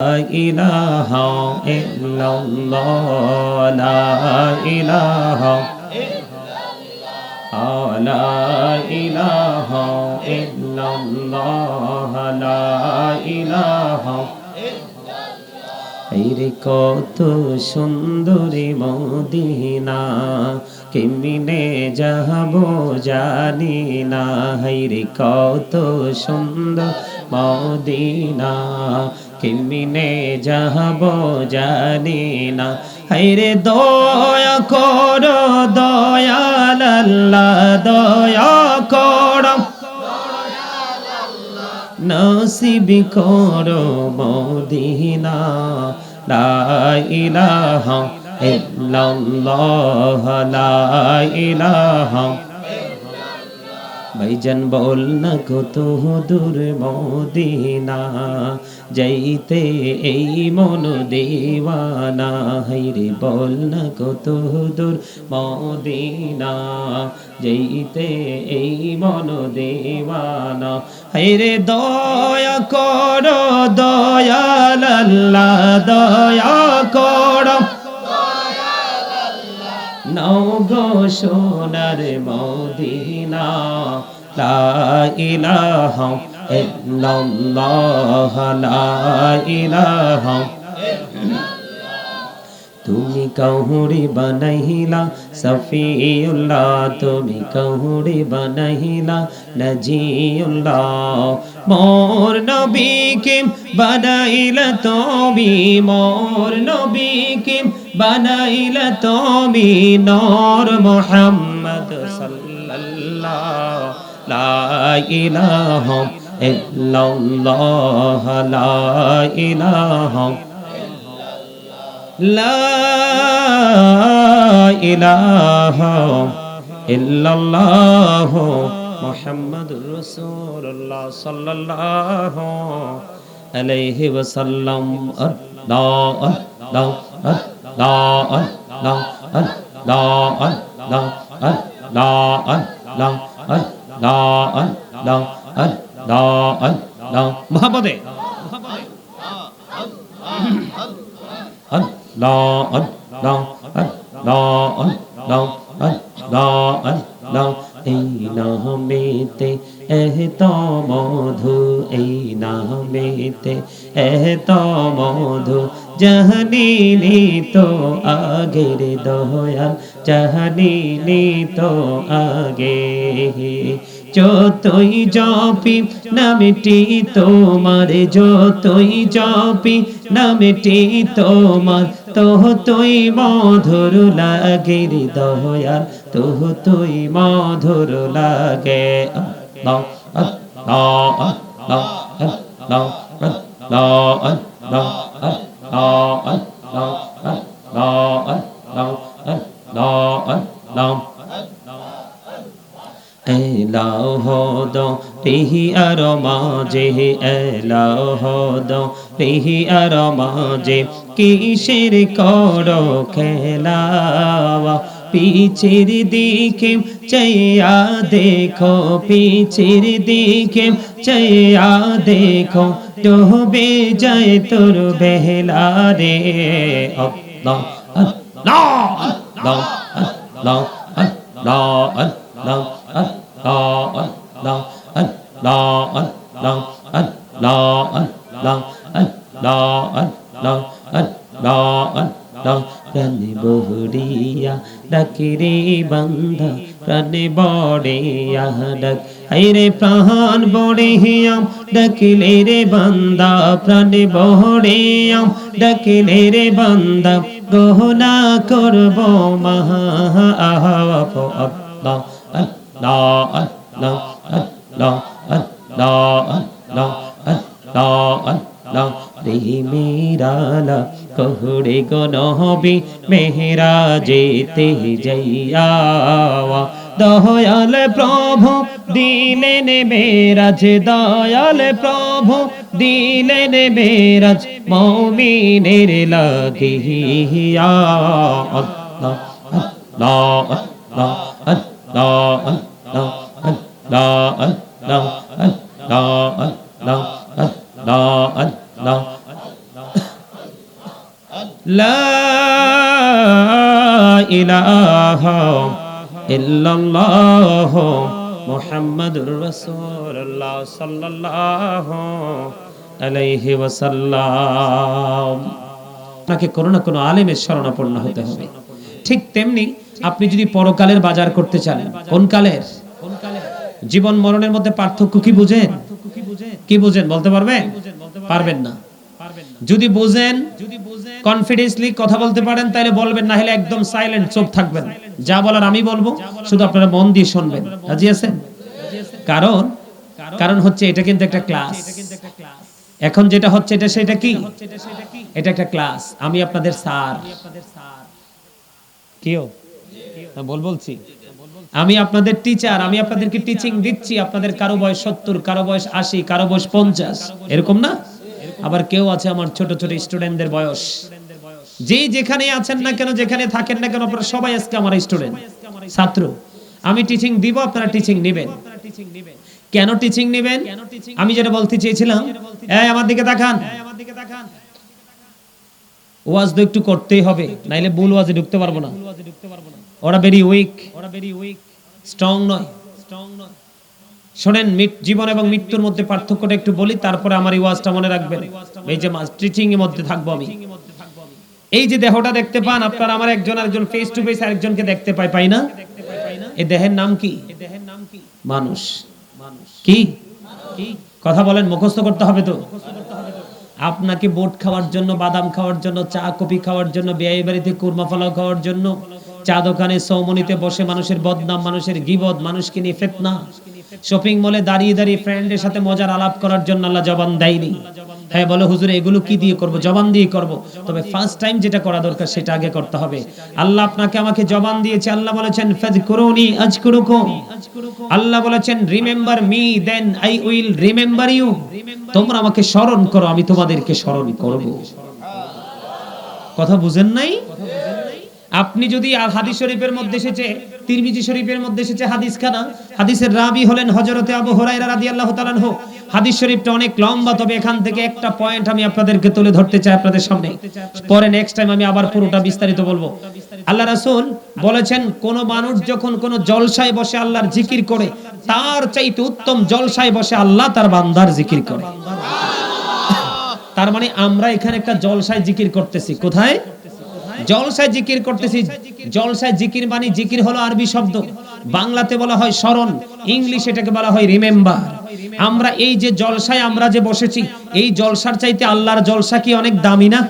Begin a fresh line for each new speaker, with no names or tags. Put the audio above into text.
ইলাহ ইল্লাল্লাহ ইলাহ কত সুন্দরী মোদিনা কিমিনে যাব জানি না। হৈরে কত সুন্দর মোদিনা। কেমিনে যাব জানি না। হাইরে দয়া করো দয়াল আল্লাহ দয়া করো। নসিব করো মদিনা, লা ইলাহা ইল্লাল্লাহ, লা ইলাহা ভাইজান বল না কত দূর মদিনা, যাইতে এই মন দেওয়ানা। হাইরে বল না কত দূর মদিনা, যাইতে এই মন দেওয়ানা। হাইরে দয়া কর, দয়াল আল্লাহ, দয়া করো। নগো সোনার মদিনা, লা ইলাহা তুমি কহুড়ি বানাইলা, সফিউল্লাহ। তুমি কহুড়ি বানাইলা, নজিউল্লাহ। মোর নবীকে বানাইলা তুমি, মোর নবীকে বানাইলা তুমি নর মোহাম্মদ সাল্লাল্লাহ, লা ইলাহা ইল্লাল্লাহ, লা ইলাহা লা ইলাহা ইল্লাল্লাহ মুহাম্মাদুর রাসূলুল্লাহ সাল্লাল্লাহু আলাইহি ওয়াসাল্লাম, আল্লাহ আল্লাহ মহাপদে لا لا لا لا لا لا لا এই নামেতে এত মধু, এই নামেতে মধু তো দয়াল তো আগে। যতই জপি, নামটি তোমার, যতই জপি, নামটি তোমার তো তুই মধুর লাগে দয়াল তুহু তুই মধুর লাগে এলাও হদ পিহি আর মাঝে এলাও হদ পিহি আর মাঝে কিসের কর খেলাওয়া পিছের দিকে চাইয়া দেখো পিছের দিকে চাইয়া দেখো ডোবে যায় তোর বেহলা রে আল্লাহ আল্লাহ আল্লাহ আল্লাহ আল্লাহ আল্লাহ Allah Allah Allah Allah Allah Allah Allah Allah প্রাণে বহুরিয়া ডাকিরে বান্ধা প্রাণে বড়িয়া ডাক আইরে প্রাণ বড়িয়াম ডাকিলে রে বান্দা প্রাণে বড়িয়াম ডাকিলে রে বান্দা গহনা করব মহা আহা আল্লাহ Allah Allah Allah Allah Allah রে মেরালা কহুড়ে গনহবি মেহরা যেতে যাইয়া দয়াল প্রভু দিলেন মেরাজ দয়াল প্রভু দিলেন মেরাজ মমিনের লাগিয়া আল্লাহ আল্লাহ আল্লাহ। লা ইলাহা ইল্লাল্লাহ মুহাম্মাদুর রাসূলুল্লাহ সাল্লাল্লাহু আলাইহি ওয়াসাল্লাম। আপনাকে কোনো না কোনো আলেমের শরণাপন্ন হতে হবে। ঠিক তেমনি আপনি যদি পরকালের বাজার করতে চান, কোন কালের? জীবন মরণের মধ্যে পার্থক্য কি বুঝেন? কি বুঝেন বলতে পারবেন পারবেন না। যদি বুঝেন কনফিডেন্সলি কথা বলতে পারেন তাহলে বলবেন না হলে একদম সাইলেন্ট চুপ থাকবেন। যা বলার আমি বলব শুধু আপনারা মন দিয়ে শুনবেন। রাজি আছেন? কারণ কারণ হচ্ছে এটা কিন্তু একটা ক্লাস এখন যেটা হচ্ছে এটা সেটা কি? এটা একটা ক্লাস আমি আপনাদের স্যার কিও? হ্যাঁ, বল বলছি। আমি আপনাদের টিচার আমি আপনাদেরকে টিচিং দিচ্ছি, আপনাদের কারও বয়স সত্তর, কারও বয়স আশি, কারও বয়স পঞ্চাশ। এরকম না? আবার কেউ আছে আমার ছোট ছোট স্টুডেন্টদের বয়স। যেই যেখানে আছেন না কেন, যেখানে থাকেন না কেন, আপনারা সবাই আজকে আমার স্টুডেন্ট ছাত্র। আমি টিচিং দিব, আপনারা টিচিং নেবেন। কেন টিচিং নেবেন? আমি যেটা বলতে চেয়েছিলাম আমার দিকে তাকান। ওয়াজ তো একটু করতেই হবে, নাইলে ভুল ওয়াজে ঢুকতে পারব না। ওরা ভেরি উইক ওরা ভেরি উইক স্ট্রং নয়। স্ট্রং নয় শোনেন জীবন এবং মৃত্যুর মধ্যে পার্থক্যটা একটু বলি, তারপরে আমার এই ওয়াজটা মনে রাখবেন। এই যে টিচিং এর মধ্যে থাকব আমি। এই যে দেহটা দেখতে পান, আপনার আমার একজন আরেকজন ফেস টু ফেস আরেকজনকে দেখতে পাই পাই না? এই দেহের নাম কি? দেহের নাম কি মানুষ মানুষ। কি? কথা বলেন, মুখস্থ করতে হবে তো। আপনাকে বোট খাওয়ার জন্য, বাদাম খাওয়ার জন্য, চা, কফি খাওয়ার জন্য, বিয়ে বাড়িতে কুরমা ফলাও খাওয়ার জন্য, চা দোকানে সৌমনিতে বসে মানুষের বদনাম, মানুষের গিবদ, মানুষকে নিয়ে ফেতনা শপিং মলে দাঁড়িয়ে দাঁড়িয়ে ফ্রেন্ডের সাথে মজার আলাপ করার জন্য আল্লাহ জবান দেয়নি। হ্যাঁ বলো, হুজুর, এগুলো কি দিয়ে করব? জবান দিয়ে করব। তবে ফার্স্ট টাইম যেটা করা দরকার, সেটা আগে করতে হবে। আল্লাহ আপনাকে আমাকে জবান দিয়েছে, আল্লাহ বলেছেন ফাজকুরুনি আজকুরুকুম। আল্লাহ বলেছেন remember me then I will remember you তোমরা আমাকে স্মরণ করো, আমি তোমাদেরকে স্মরণ করব। কথা বুঝেন নাই? আপনি যদি আর হাদিস শরীফের মধ্যে এসেছে, তিরমিজি শরীফের মধ্যে এসেছে হাদিস খানা হাদিসের রাবি হলেন হযরতে আবু হুরায়রা রাদিয়াল্লাহু তাআলা হাদিস শরীফটা অনেক লম্বা, তবে এখান থেকে একটা পয়েন্ট আমি আপনাদেরকে তুলে ধরতে চাই আপনাদের সামনে। পরে নেক্সট টাইম আমি আবার পুরোটা বিস্তারিত বলব। আল্লাহ রাসূল বলেছেন, কোন মানুষ যখন কোন জলসায় বসে আল্লাহর জিকির করে, তার চাইতে উত্তম জলসায় বসে আল্লাহ তার বান্দার জিকির করে। তার মানে আমরা এখানে একটা জলসায় জিকির করতেছি। কোথায়? জলসায় জিকির করতেছি। জলসায় জিকির মানে জিকির হলো আরবি শব্দ। বাংলাতে বলা হয় স্মরণ, ইংলিশ এটাকে বলা হয় রিমেম্বার আমরা এই যে জলসায় আমরা যে বসেছি এই জলসার চাইতে আল্লাহর জলসা কি অনেক দামি না?